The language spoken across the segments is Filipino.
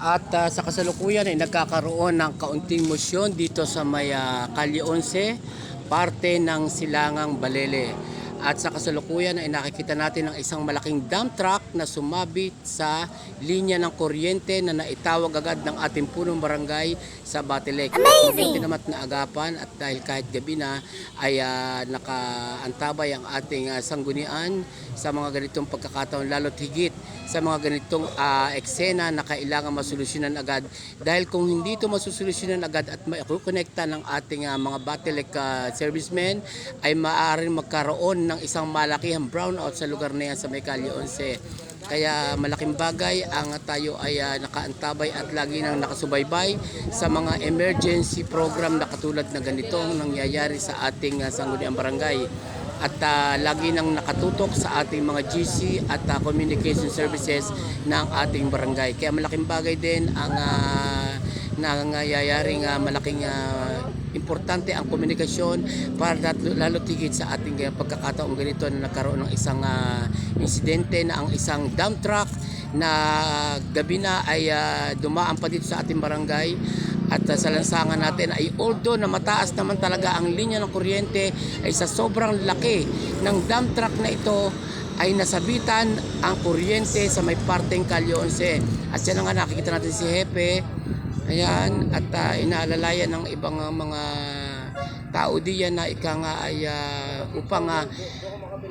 At ah, sa kasalukuyan ay nagkakaroon ng kaunting motion dito sa may ah, Kalye 11, parte ng Silangang Balele. At sa kasalukuyan ay nakikita natin ang isang malaking dump truck na sumabit sa linya ng kuryente na naitawag agad ng ating punong barangay sa Batilek. Amazing! naman na agapan at dahil kahit gabi na ay ah, nakaantabay ang ating ah, sanggunian sa mga ganitong pagkakataon lalo't higit sa mga ganitong ah, eksena na kailangan masolusyonan agad dahil kung hindi ito masosolusyonan agad at maikukonekta ng ating ah, mga Batilek ah, servicemen ay maaaring magkaroon ng isang malakihang brownout sa lugar na yan sa may Kalye 11. Kaya malaking bagay ang tayo ay ah, nakaantabay at lagi nang nakasubaybay sa mga emergency program na katulad na ganitong nangyayari sa ating uh, sangguniang barangay. At ah, lagi nang nakatutok sa ating mga GC at ah, communication services ng ating barangay. Kaya malaking bagay din ang ah, nangyayaring ah, malaking ah, importante ang komunikasyon para lalo, tigit sa ating uh, pagkakataong ganito na nagkaroon ng isang ah, insidente na ang isang dump truck na gabi na ay ah, dumaan pa dito sa ating barangay at ah, sa lansangan natin ay although na mataas naman talaga ang linya ng kuryente ay sa sobrang laki ng dump truck na ito ay nasabitan ang kuryente sa may parteng 11 at yan nga nakikita natin si Hepe. Ayan, at uh, inaalalayan ng ibang uh, mga tao diyan na ika nga ay uh, upang uh,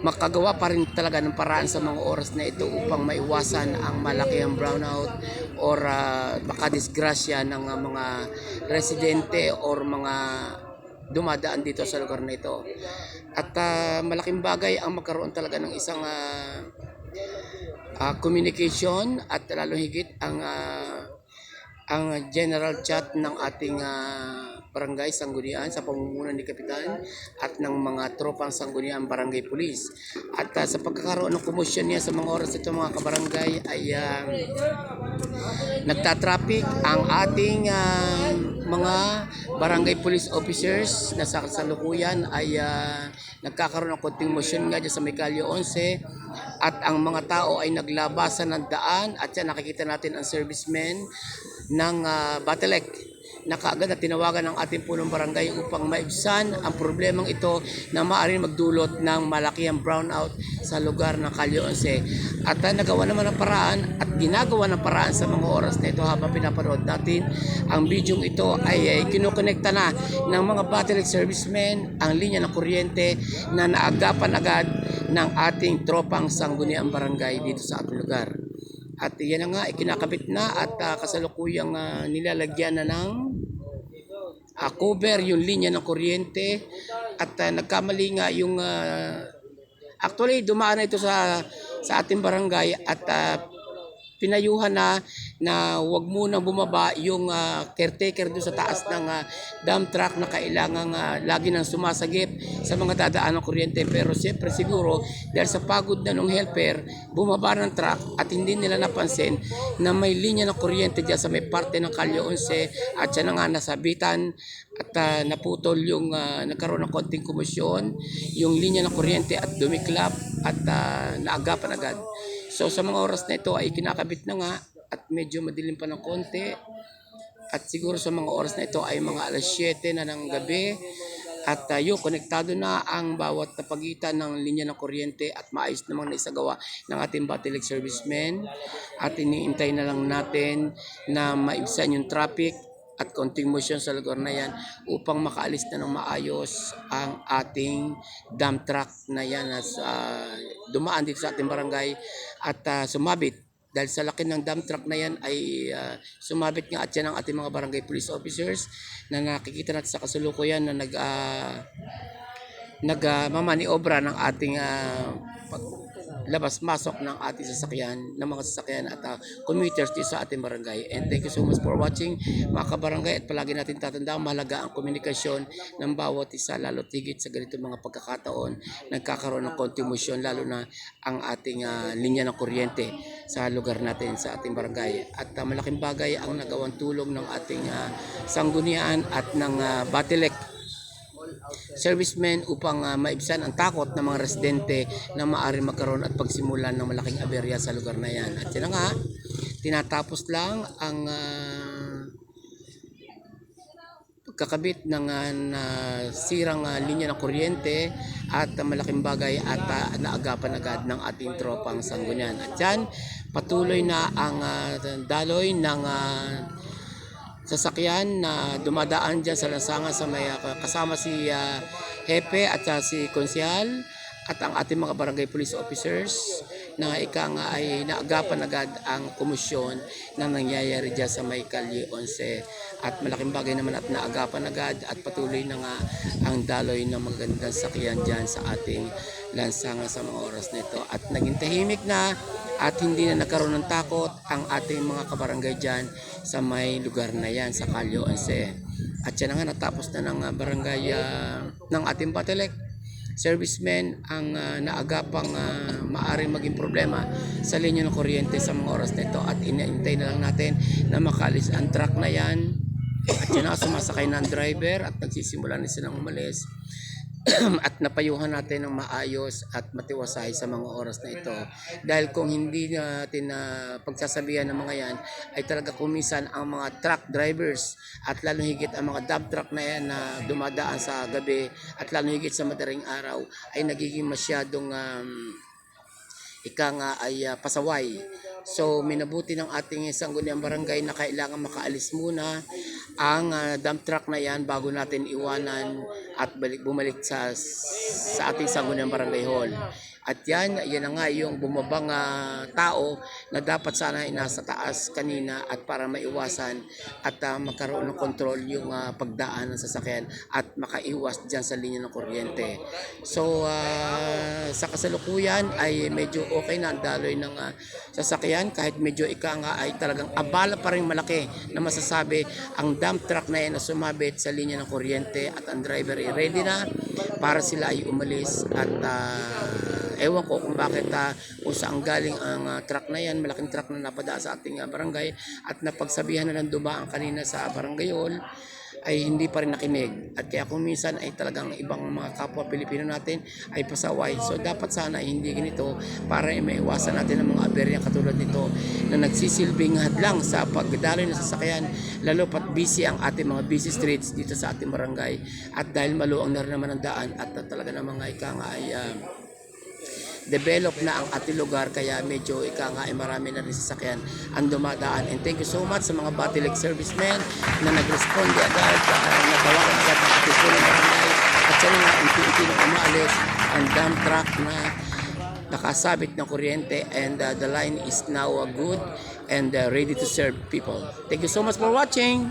makagawa pa rin talaga ng paraan sa mga oras na ito upang maiwasan ang malakihang brownout or uh, baka disgrasya ng uh, mga residente or mga dumadaan dito sa lugar na ito. At uh, malaking bagay ang magkaroon talaga ng isang uh, uh, communication at lalo higit ang uh, ang general chat ng ating ah, barangay Sanggunian sa pamumuno ni Kapitan at ng mga tropang Sanggunian Barangay Police. At ah, sa pagkakaroon ng komosyon niya sa mga oras ito mga kabarangay ay ah, nagtatraffic ang ating ah, mga barangay police officers na sa kasalukuyan ay ah, nagkakaroon ng konting motion nga dyan sa Mekalyo 11 at ang mga tao ay naglabasan ng daan at yan nakikita natin ang servicemen ng uh, Batalek na kaagad na tinawagan ng ating punong barangay upang maibsan ang problemang ito na maaaring magdulot ng malakihang brownout sa lugar ng Kalye 11. At uh, nagawa naman ng paraan at ginagawa ng paraan sa mga oras na ito habang pinapanood natin ang bidyong ito ay, ay kinukonekta na ng mga battery servicemen ang linya ng kuryente na naagapan agad ng ating tropang sangguniang barangay dito sa ating lugar. At yan na nga, ikinakabit na at uh, kasalukuyang uh, nilalagyan na ng uh, cover yung linya ng kuryente. At uh, nagkamali nga yung uh, actually dumaan na ito sa sa ating barangay at uh, pinayuhan na na wag muna bumaba yung uh, caretaker doon sa taas ng uh, dump truck na kailangan uh, lagi nang sumasagip sa mga dadaan ng kuryente. Pero siyempre siguro dahil sa pagod na ng helper bumaba ng truck at hindi nila napansin na may linya ng kuryente dyan sa may parte ng Kalye 11 at siya na nga nasabitan at uh, naputol yung uh, nagkaroon ng konting kumusyon yung linya ng kuryente at dumiklap at uh, naagapan agad. So sa mga oras na ito ay kinakabit na nga at medyo madilim pa ng konti. At siguro sa mga oras na ito ay mga alas 7 na ng gabi. At tayo, konektado na ang bawat pagitan ng linya ng kuryente at maayos namang naisagawa ng ating Batilig servicemen. At iniintay na lang natin na maibsan yung traffic at konting motion sa lugar na yan upang makaalis na ng maayos ang ating dump truck na yan na uh, dumaan dito sa ating barangay at uh, sumabit dahil sa laki ng dump truck na yan ay uh, sumabit nga at yan ang ating mga barangay police officers na nakikita natin sa kasulukuyan na nag uh, nag uh, mamaniobra ng ating uh, labas-masok ng ating sasakyan, ng mga sasakyan at uh, commuters dito sa ating barangay. And thank you so much for watching mga kabarangay at palagi natin tatandaan mahalaga ang komunikasyon ng bawat isa lalo tigit sa ganito mga pagkakataon nagkakaroon ng kontribution lalo na ang ating uh, linya ng kuryente sa lugar natin sa ating barangay. At uh, malaking bagay ang nagawang tulong ng ating uh, sanggunian at ng uh, Batilek servicemen upang uh, maibsan ang takot ng mga residente na maaari magkaroon at pagsimulan ng malaking aberya sa lugar na yan. At na nga, tinatapos lang ang ah, pagkakabit ng ah, na sirang ah, linya ng kuryente at ah, malaking bagay at ah, naagapan agad ng ating tropang sanggunian. At yan, patuloy na ang ah, daloy ng ah, sasakyan na dumadaan dyan sa lansangan sa may ah, kasama si ah, Hepe at ah, si Konsyal at ang ating mga barangay police officers na ika nga ay naagapan agad ang komisyon na nangyayari dyan sa may Kalye 11 at malaking bagay naman at naagapan agad at patuloy na nga ang daloy ng magandang sakyan dyan sa ating lansangan sa mga oras nito. At naging tahimik na at hindi na nagkaroon ng takot ang ating mga kabarangay dyan sa may lugar na yan sa Kalye 11 at yan na nga natapos na ng barangay ah, ng ating Batelek servicemen ang ah, naagapang uh, maaring maging problema sa linya ng kuryente sa mga oras nito at inaintay na lang natin na makalis ang truck na yan. At yun na sumasakay na ang driver at nagsisimula na silang umalis at napayuhan natin ng maayos at matiwasay sa mga oras na ito. Dahil kung hindi natin na pagsasabihan ng mga yan, ay talaga kumisan ang mga truck drivers at lalo higit ang mga dump truck na yan na dumadaan sa gabi at lalo higit sa madaling araw ay nagiging masyadong um, ika nga ay ah, pasaway. So minabuti ng ating sangguniang barangay na kailangan makaalis muna ang ah, dump truck na yan bago natin iwanan at balik, bumalik sa sa ating sangguniang barangay hall. At yan, yan nga yung bumabang ah, tao na dapat sana ay nasa taas kanina at para maiwasan at ah, magkaroon ng control yung ah, pagdaan ng sasakyan at makaiwas dyan sa linya ng kuryente. So, ah, sa kasalukuyan ay medyo okay na ang daloy ng ah, sasakyan kahit medyo ika nga ay talagang abala pa rin malaki na masasabi ang dump truck na yan na sumabit sa linya ng kuryente at ang driver ay ready na para sila ay umalis at ah, ewan ko kung bakit ah, kung saan galing ang ah, truck na yan. Malaking truck na napadaan sa ating ah, barangay at napagsabihan na ng dumaan kanina sa barangay hall ay hindi pa rin nakinig. At kaya kung minsan ay talagang ibang mga kapwa Pilipino natin ay pasaway. So dapat sana ay hindi ganito para maiwasan natin ang mga aberya katulad nito na nagsisilbing hadlang sa pagdaloy ng sasakyan lalo pat busy ang ating mga busy streets dito sa ating barangay at dahil maluang na rin naman ang daan at talaga namang ika nga ay ah, develop na ang ating lugar kaya medyo ika nga ay marami na rin sasakyan ang dumadaan and thank you so much sa mga Batilik servicemen na nag-responde agad uh, natawagan agad ng ating punong barangay at siya nga unti-unti na umalis ang dump truck na nakasabit ng kuryente and uh, the line is now uh, good and uh, ready to serve people. Thank you so much for watching!